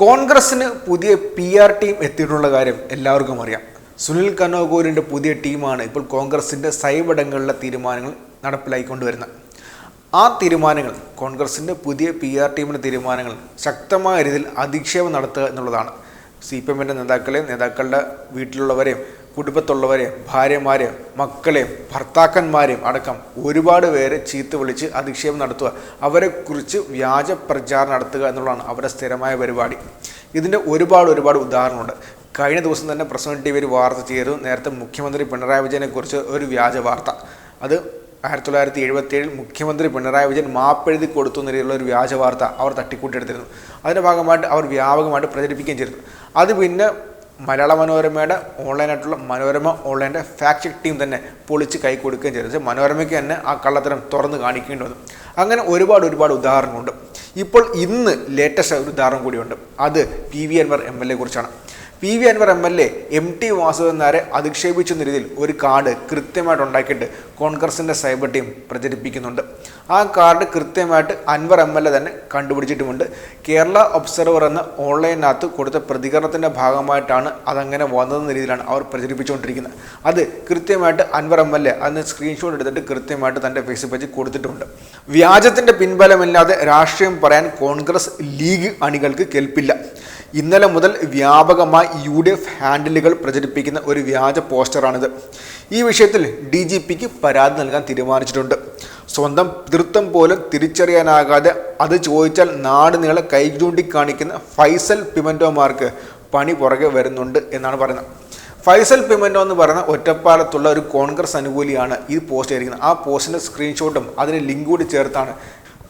കോൺഗ്രസിന് പുതിയ P R team എത്തിയിട്ടുള്ള കാര്യം എല്ലാവർക്കും അറിയാം. സുനിൽ കനോഗോരിന്റെ പുതിയ ടീമാണ് ഇപ്പോൾ കോൺഗ്രസിന്റെ സൈബടങ്ങളിലെ തീരുമാനങ്ങൾ നടപ്പിലായിക്കൊണ്ടുവരുന്നത്. ആ തീരുമാനങ്ങൾ കോൺഗ്രസിന്റെ പുതിയ പി ആർ ടീമിന്റെ തീരുമാനങ്ങൾ ശക്തമായ രീതിയിൽ അധിക്ഷേപം നടത്തുക എന്നുള്ളതാണ്. സി പി എമ്മിന്റെ നേതാക്കളെയും നേതാക്കളുടെ വീട്ടിലുള്ളവരെയും കുടുംബത്തുള്ളവരെയും ഭാര്യമാരെയും മക്കളെ ഭർത്താക്കന്മാരെയും അടക്കം ഒരുപാട് പേരെ ചീത്ത വിളിച്ച് അധിക്ഷേപം നടത്തുക. അവരെക്കുറിച്ച് വ്യാജ പ്രചാരണം നടത്തുക എന്നുള്ളതാണ് അവരുടെ സ്ഥിരമായ പരിപാടി. ഇതിന്റെ ഒരുപാട് ഒരുപാട് ഉദാഹരണമുണ്ട് കഴിഞ്ഞ ദിവസം തന്നെ പ്രസിഡന്റ് ടി വി ഒരു വാർത്ത ചെയ്തു. നേരത്തെ മുഖ്യമന്ത്രി പിണറായി വിജയനെക്കുറിച്ച് ഒരു വ്യാജ വാർത്ത. അത് ആയിരത്തി തൊള്ളായിരത്തി എഴുപത്തി ഏഴിൽ മുഖ്യമന്ത്രി പിണറായി വിജയൻ മാപ്പെഴുതി കൊടുത്തു എന്ന രീതിയിലുള്ള ഒരു വ്യാജ വാർത്ത അവർ തട്ടിക്കൂട്ടിയെടുത്തിരുന്നു. അതിന്റെ ഭാഗമായിട്ട് അവർ വ്യാപകമായിട്ട് പ്രചരിപ്പിക്കുകയും ചെയ്തു അത് പിന്നെ മലയാള മനോരമയുടെ ഓൺലൈനായിട്ടുള്ള മനോരമ ഓൺലൈന്റെ ഫാക്ട് ടീം തന്നെ പൊളിച്ച് കൈ കൊടുക്കുകയും ചെയ്തത് മനോരമയ്ക്ക് തന്നെ ആ കള്ളത്തരം തുറന്ന് കാണിക്കേണ്ടി വന്നു. അങ്ങനെ ഒരുപാട് ഒരുപാട് ഉദാഹരണമുണ്ട് ഇപ്പോൾ ഇന്ന് ലേറ്റസ്റ്റ് ഒരു ഉദാഹരണം കൂടിയുണ്ട്. അത് P V Anvar M L A കുറിച്ചാണ്. P V Anvar M L A M T Vasudevan നായരെ അധിക്ഷേപിച്ചെന്ന രീതിയിൽ ഒരു കാർഡ് കൃത്യമായിട്ട് ഉണ്ടാക്കിയിട്ട് കോൺഗ്രസിന്റെ സൈബർ ടീം പ്രചരിപ്പിക്കുന്നുണ്ട്. ആ കാർഡ് കൃത്യമായിട്ട് അൻവർ എം എൽ എ തന്നെ കണ്ടുപിടിച്ചിട്ടുമുണ്ട്. കേരള ഒബ്സർവർ എന്ന ഓൺലൈനകത്ത് കൊടുത്ത പ്രതികരണത്തിന്റെ ഭാഗമായിട്ടാണ് അതങ്ങനെ വന്നതെന്ന രീതിയിലാണ് അവർ പ്രചരിപ്പിച്ചുകൊണ്ടിരിക്കുന്നത്. അത് കൃത്യമായിട്ട് അൻവർ എം എൽ എ അതിന് സ്ക്രീൻഷോട്ട് എടുത്തിട്ട് കൃത്യമായിട്ട് തന്റെ ഫേസ്ബുക്ക് പേജിൽ കൊടുത്തിട്ടുണ്ട്. വ്യാജത്തിന്റെ പിൻബലമില്ലാതെ രാഷ്ട്രീയം പറയാൻ കോൺഗ്രസ് ലീഗ് അണികൾക്ക് കെൽപ്പില്ല. ഇന്നലെ മുതൽ വ്യാപകമായി യു ഡി എഫ് ഹാൻഡിലുകൾ പ്രചരിപ്പിക്കുന്ന ഒരു വ്യാജ പോസ്റ്ററാണിത്. ഈ വിഷയത്തിൽ ഡി ജി പിക്ക് പരാതി നൽകാൻ തീരുമാനിച്ചിട്ടുണ്ട്. സ്വന്തം പിതൃത്വം പോലും തിരിച്ചറിയാനാകാതെ അത് ചോദിച്ചാൽ നാട് നീളെ കൈ ചൂണ്ടിക്കാണിക്കുന്ന ഫൈസൽ പിമന്റോമാർക്ക് പണി പുറകെ വരുന്നുണ്ട് എന്നാണ് പറയുന്നത്. ഫൈസൽ പിമന്റോ എന്ന് പറയുന്ന ഒറ്റപ്പാലത്തുള്ള ഒരു കോൺഗ്രസ് അനുകൂലിയാണ് ഈ പോസ്റ്റ് ആയിരിക്കുന്നത് ആ പോസ്റ്റിന്റെ സ്ക്രീൻഷോട്ടും അതിന് ലിങ്ക് കൂടി ചേർത്താണ്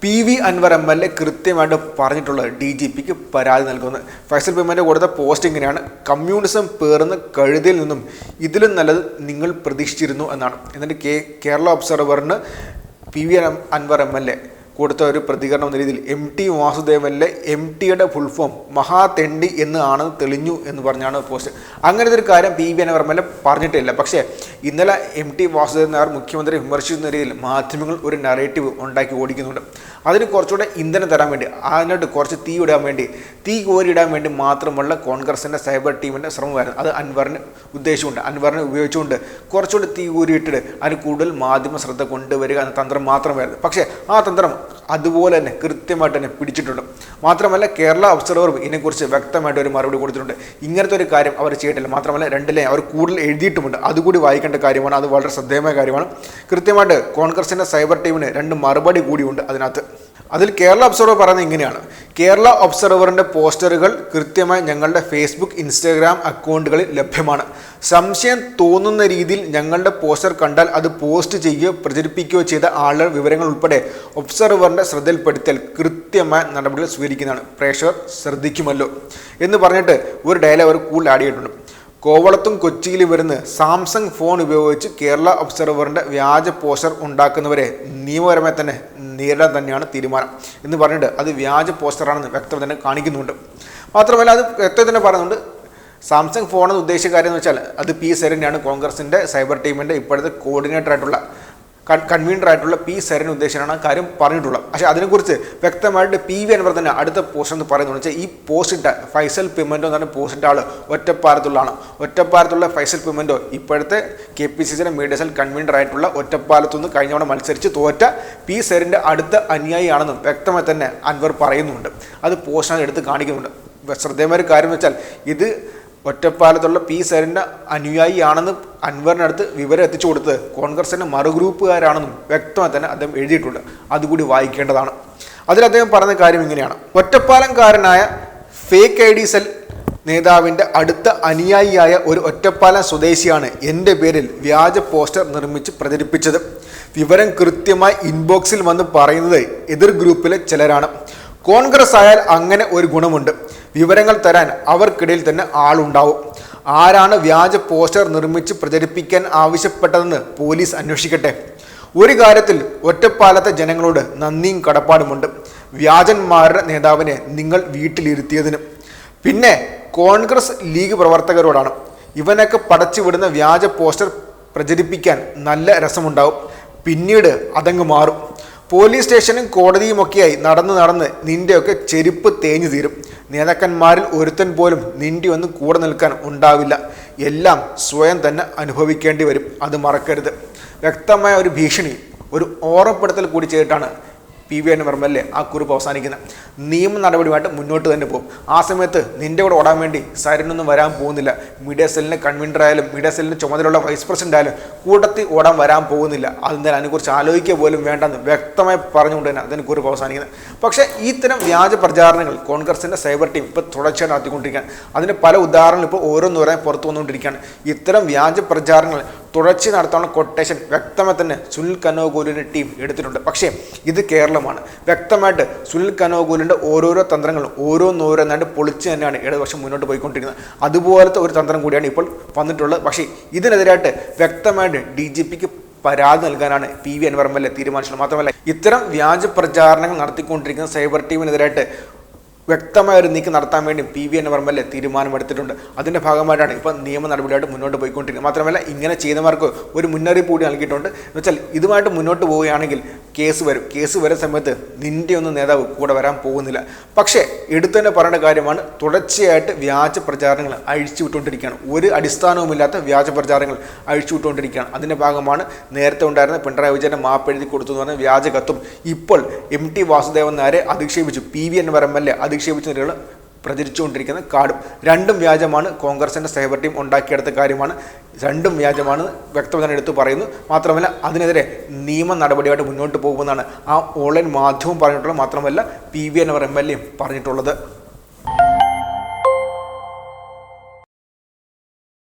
P V Anvar M L A കൃത്യമായിട്ട് പറഞ്ഞിട്ടുള്ളത് ഡി ജി പിക്ക് പരാതി നൽകുന്നത്. ഫൈസൽ പിമന്റെ കൊടുത്ത പോസ്റ്റ് ഇങ്ങനെയാണ്. കമ്മ്യൂണിസം പേർന്ന് കഴുതിയിൽ നിന്നും ഇതിലും നല്ലത് നിങ്ങൾ പ്രതീക്ഷിച്ചിരുന്നു എന്നാണ്. എന്നിട്ട് Kerala ഒബ്സർവറിന് P V Anvar M L A കൊടുത്ത ഒരു പ്രതികരണം എന്ന രീതിയിൽ എം ടി വാസുദേവനിലെ എം ടിയുടെ ഫുൾഫോം മഹാതെണ്ടി എന്ന് ആണ് തെളിഞ്ഞു എന്ന് പറഞ്ഞാണ് പോസ്റ്റ് അങ്ങനത്തെ ഒരു കാര്യം പി വി എ പറഞ്ഞിട്ടില്ല. പക്ഷേ ഇന്നലെ എം ടി വാസുദേവൻ നായർ മുഖ്യമന്ത്രി വിമർശിക്കുന്ന രീതിയിൽ മാധ്യമങ്ങൾ ഒരു നറേറ്റീവ് ഉണ്ടാക്കി ഓടിക്കുന്നുണ്ട്. അതിന് കുറച്ചുകൂടെ ഇന്ധനം തരാൻ വേണ്ടി അതിനോട്ട് കുറച്ച് തീ ഇടാൻ വേണ്ടി തീ കോരിയിടാൻ വേണ്ടി മാത്രമുള്ള കോൺഗ്രസിന്റെ സൈബർ ടീമിന്റെ ശ്രമമായിരുന്നു അത് അൻവറിന് ഉദ്ദേശമുണ്ട്. അൻവറിനെ ഉപയോഗിച്ചുകൊണ്ട് കുറച്ചുകൂടി തീ കോരിയിട്ട് അതിന് കൂടുതൽ മാധ്യമ ശ്രദ്ധ കൊണ്ടുവരിക എന്ന തന്ത്രം മാത്രമായിരുന്നു പക്ഷേ ആ തന്ത്രം അതുപോലെ തന്നെ കൃത്യമായിട്ട് തന്നെ പിടിച്ചിട്ടുണ്ട്. മാത്രമല്ല കേരള ഒബ്സർവറും ഇതിനെക്കുറിച്ച് വ്യക്തമായിട്ട് ഒരു മറുപടി കൊടുത്തിട്ടുണ്ട്. ഇങ്ങനത്തെ ഒരു കാര്യം അവർ ചെയ്തിട്ടില്ല. മാത്രമല്ല രണ്ടിലെ അവർ കൂടുതൽ എഴുതിയിട്ടുമുണ്ട്. അതുകൂടി വായിക്കേണ്ട കാര്യമാണ്. അത് വളരെ ശ്രദ്ധേയമായ കാര്യമാണ്. കൃത്യമായിട്ട് കോൺഗ്രസിന്റെ സൈബർ ടീമിന് രണ്ട് മറുപടി കൂടിയുണ്ട് അതിനകത്ത്. അതിൽ കേരള ഒബ്സർവർ പറയുന്നത് ഇങ്ങനെയാണ്. കേരള ഒബ്സർവറിന്റെ പോസ്റ്ററുകൾ കൃത്യമായി ഞങ്ങളുടെ ഫേസ്ബുക്ക് ഇൻസ്റ്റാഗ്രാം അക്കൗണ്ടുകളിൽ ലഭ്യമാണ്. സംശയം തോന്നുന്ന രീതിയിൽ ഞങ്ങളുടെ പോസ്റ്റർ കണ്ടാൽ അത് പോസ്റ്റ് ചെയ്യുകയോ പ്രചരിപ്പിക്കുകയോ ചെയ്ത ആളുകൾ വിവരങ്ങൾ ഉൾപ്പെടെ ഒബ്സർവറിന്റെ ശ്രദ്ധയിൽപ്പെടുത്തിയാൽ കൃത്യമായ നടപടികൾ സ്വീകരിക്കുന്നതാണ്. പ്രേക്ഷകർ ശ്രദ്ധിക്കുമല്ലോ എന്ന് പറഞ്ഞിട്ട് ഒരു ഡയലോഗ് അവർ കൂടുതൽ ആഡ് ചെയ്തിട്ടുണ്ട് കോവളത്തും കൊച്ചിയിലും വരുന്ന സാംസങ് ഫോൺ ഉപയോഗിച്ച് കേരള ഒബ്സർവറിന്റെ വ്യാജ പോസ്റ്റർ ഉണ്ടാക്കുന്നവരെ നിയമപരമായി തന്നെ നേരിടാൻ തന്നെയാണ് തീരുമാനം. എന്ന് പറഞ്ഞിട്ട് അത് വ്യാജ പോസ്റ്ററാണെന്ന് വ്യക്തം തന്നെ കാണിക്കുന്നുണ്ട്. മാത്രമല്ല അത് വ്യക്തം തന്നെ പറയുന്നുണ്ട് സാംസങ് ഫോണെന്ന് ഉദ്ദേശിച്ച കാര്യം എന്ന് വെച്ചാൽ അത് പി സെരന്റെയാണ് കോൺഗ്രസിന്റെ സൈബർ ടീമിന്റെ ഇപ്പോഴത്തെ കോർഡിനേറ്റർ ആയിട്ടുള്ള കൺവീനർ ആയിട്ടുള്ള പി സരൻ ഉദ്ദേശിച്ചാണ് ആ കാര്യം പറഞ്ഞിട്ടുള്ളത്. പക്ഷേ അതിനെക്കുറിച്ച് വ്യക്തമായിട്ട് പി വി അൻവർ തന്നെ അടുത്ത പോസ്റ്റ് എന്ന് പറയുന്നത് വെച്ചാൽ ഈ പോസ്റ്റിന്റെ ഫൈസൽ പിമന്റോ എന്ന് പറഞ്ഞ പോസ്റ്റിന്റെ ആൾ ഒറ്റപ്പാലത്തുള്ളതാണ്. ഒറ്റപ്പാലത്തുള്ള ഫൈസൽ പിമന്റോ ഇപ്പോഴത്തെ കെ പി സി സിയുടെ മീഡിയ സെൽ കൺവീനറായിട്ടുള്ള ഒറ്റപ്പാലത്തുനിന്ന് കഴിഞ്ഞ തവണ മത്സരിച്ച് തോറ്റ പി സരിന്റെ അടുത്ത അനുയായിയാണെന്നും വ്യക്തമായി തന്നെ അൻവർ പറയുന്നുണ്ട്. അത് പോസ്റ്റാണ് എടുത്ത് കാണിക്കുന്നുണ്ട്. ശ്രദ്ധേയമായ ഒരു കാര്യം വെച്ചാൽ ഇത് ഒറ്റപ്പാലത്തുള്ള പി സരിന്റെ അനുയായിയാണെന്ന് അൻവറിനടുത്ത് വിവരം എത്തിച്ചു കൊടുത്തത് കോൺഗ്രസിന്റെ മറുഗ്രൂപ്പുകാരാണെന്നും വ്യക്തമായി തന്നെ അദ്ദേഹം എഴുതിയിട്ടുണ്ട്. അതുകൂടി വായിക്കേണ്ടതാണ്. അതിൽ അദ്ദേഹം പറഞ്ഞ കാര്യം ഇങ്ങനെയാണ്. ഒറ്റപ്പാലംകാരനായ ഫേക്ക് ഐ ഡി സെൽ നേതാവിന്റെ അടുത്ത അനുയായിയായ ഒരു ഒറ്റപ്പാലം സ്വദേശിയാണ് എന്റെ പേരിൽ വ്യാജ പോസ്റ്റർ നിർമ്മിച്ച് പ്രചരിപ്പിച്ചത്. വിവരം കൃത്യമായി ഇൻബോക്സിൽ വന്ന് പറയുന്നത് എതിർ ഗ്രൂപ്പിലെ ചിലരാണ്. കോൺഗ്രസ് ആയാൽ അങ്ങനെ ഒരു ഗുണമുണ്ട്. വിവരങ്ങൾ തരാൻ അവർക്കിടയിൽ തന്നെ ആളുണ്ടാവും. ആരാണ് വ്യാജ പോസ്റ്റർ നിർമ്മിച്ച് പ്രചരിപ്പിക്കാൻ ആവശ്യപ്പെട്ടതെന്ന് പോലീസ് അന്വേഷിക്കട്ടെ. ഒരു കാര്യത്തിൽ ഒറ്റപ്പാലത്തെ ജനങ്ങളോട് നന്ദിയും കടപ്പാടുമുണ്ട്. വ്യാജന്മാരുടെ നേതാവിനെ നിങ്ങൾ വീട്ടിലിരുത്തിയതിന്. പിന്നെ കോൺഗ്രസ് ലീഗ് പ്രവർത്തകരോടാണ്. ഇവനൊക്കെ പടച്ചുവിടുന്ന വ്യാജ പോസ്റ്റർ പ്രചരിപ്പിക്കാൻ നല്ല രസമുണ്ടാവും. പിന്നീട് അതങ്ങ് മാറും. പോലീസ് സ്റ്റേഷനും കോടതിയുമൊക്കെയായി നടന്ന് നടന്ന് നിന്റെയൊക്കെ ചെരുപ്പ് തേഞ്ഞു തീരും. നേതാക്കന്മാരിൽ ഒരുത്തൻ പോലും നിന്റെ ഒന്നും കൂടെ നിൽക്കാൻ ഉണ്ടാവില്ല. എല്ലാം സ്വയം തന്നെ അനുഭവിക്കേണ്ടി വരും. അത് മറക്കരുത്. വ്യക്തമായ ഒരു ഭീഷണി ഒരു ഓർമ്മപ്പെടുത്തൽ കൂടി ചെയ്തിട്ടാണ് പി വി എന്ന് പറയുമ്പോൾ അല്ലേ ആ കുറിപ്പ് അവസാനിക്കുന്നത്? നിയമ നടപടിയുമായിട്ട് മുന്നോട്ട് തന്നെ പോകും. ആ സമയത്ത് നിന്റെ കൂടെ ഓടാൻ വേണ്ടി സൈരനൊന്നും വരാൻ പോകുന്നില്ല. മീഡിയ സെല്ലിന് കൺവീനർ ആയാലും മീഡിയ സെല്ലിന് ചുമതലയുള്ള വൈസ് പ്രസിഡന്റ് ആയാലും കൂട്ടത്തിൽ ഓടാൻ വരാൻ പോകുന്നില്ല. അതിന് അതിനെക്കുറിച്ച് ആലോചിക്കുക പോലും വേണ്ടെന്ന് വ്യക്തമായി പറഞ്ഞുകൊണ്ട് തന്നെ അതിന് കുറിപ്പ് അവസാനിക്കുന്നത്. പക്ഷേ ഇത്തരം വ്യാജ പ്രചാരണങ്ങൾ കോൺഗ്രസിന്റെ സൈബർ ടീം ഇപ്പോൾ തുടർച്ചയായി നടത്തിക്കൊണ്ടിരിക്കുകയാണ്. അതിന് പല ഉദാഹരണങ്ങൾ ഇപ്പോൾ ഓരോന്നോരായി പുറത്തു വന്നുകൊണ്ടിരിക്കുകയാണ്. ഇത്തരം വ്യാജ പ്രചാരണങ്ങൾ തുടർച്ച നടത്താനുള്ള കൊട്ടേഷൻ വ്യക്തമായി തന്നെ സുനിൽ കനോഗോലിന്റെ ടീം എടുത്തിട്ടുണ്ട്. പക്ഷേ ഇത് കേരളമാണ്. വ്യക്തമായിട്ട് സുനിൽ കനോഗോലിന്റെ ഓരോരോ തന്ത്രങ്ങളും ഓരോന്നോരോന്നായിട്ട് പൊളിച്ച് തന്നെയാണ് ഇടതുപക്ഷം മുന്നോട്ട് പോയിക്കൊണ്ടിരിക്കുന്നത്. അതുപോലത്തെ ഒരു തന്ത്രം കൂടിയാണ് ഇപ്പോൾ വന്നിട്ടുള്ളത്. പക്ഷേ ഇതിനെതിരായിട്ട് വ്യക്തമായിട്ട് ഡി ജി പിക്ക് പരാതി നൽകാനാണ് പി വി അൻവർ തീരുമാനിച്ചത് മാത്രമല്ല ഇത്തരം വ്യാജ പ്രചാരണങ്ങൾ നടത്തിക്കൊണ്ടിരിക്കുന്ന സൈബർ ടീമിനെതിരായിട്ട് വ്യക്തമായ ഒരു നീക്കം നടത്താൻ വേണ്ടി പി വി എൻ വർമ്മല്ലേ തീരുമാനമെടുത്തിട്ടുണ്ട്. അതിന്റെ ഭാഗമായിട്ടാണ് ഇപ്പോൾ നിയമ നടപടിയായിട്ട് മുന്നോട്ട് പോയിക്കൊണ്ടിരിക്കുന്നത്. മാത്രമല്ല ഇങ്ങനെ ചെയ്യുന്നവർക്ക് ഒരു മുന്നറിയിപ്പ് കൂടി നൽകിയിട്ടുണ്ട്. എന്ന് വെച്ചാൽ ഇതുമായിട്ട് മുന്നോട്ട് പോവുകയാണെങ്കിൽ കേസ് വരും. കേസ് വരുന്ന സമയത്ത് നിന്റെ ഒന്നും നേതാവ് കൂടെ വരാൻ പോകുന്നില്ല. പക്ഷേ എടുത്തു തന്നെ പറയേണ്ട കാര്യമാണ് തുടർച്ചയായിട്ട് വ്യാജ പ്രചാരണങ്ങൾ അഴിച്ചു വിട്ടുകൊണ്ടിരിക്കുകയാണ്. ഒരു അടിസ്ഥാനവുമില്ലാത്ത വ്യാജ പ്രചാരങ്ങൾ അഴിച്ചു വിട്ടുകൊണ്ടിരിക്കുകയാണ്. അതിന്റെ ഭാഗമാണ് നേരത്തെ ഉണ്ടായിരുന്ന പിണറായി വിജയന്റെ മാപ്പ് എഴുതി കൊടുത്തു എന്ന് പറഞ്ഞ വ്യാജ കത്തും. ഇപ്പോൾ എം ടി വാസുദേവൻ നായരെ അധിക്ഷേപിച്ചു. പി വി എൻ വരമ്മല്ലെ നിലകൾ പ്രചരിച്ചുകൊണ്ടിരിക്കുന്ന കാർഡും രണ്ടും വ്യാജമാണ്. കോൺഗ്രസിന്റെ സൈബർ ടീം ഉണ്ടാക്കിയെടുത്ത കാര്യമാണ്. രണ്ടും വ്യാജമാണ് വ്യക്തത തന്നെ എടുത്തു പറയുന്നു. മാത്രമല്ല അതിനെതിരെ നിയമ നടപടിയായിട്ട് മുന്നോട്ട് പോകുമെന്നാണ് ആ ഓൺലൈൻ മാധ്യമം പറഞ്ഞിട്ടുള്ളത്. മാത്രമല്ല പി വി എൻ അവർ എം എൽ എയും പറഞ്ഞിട്ടുള്ളത്.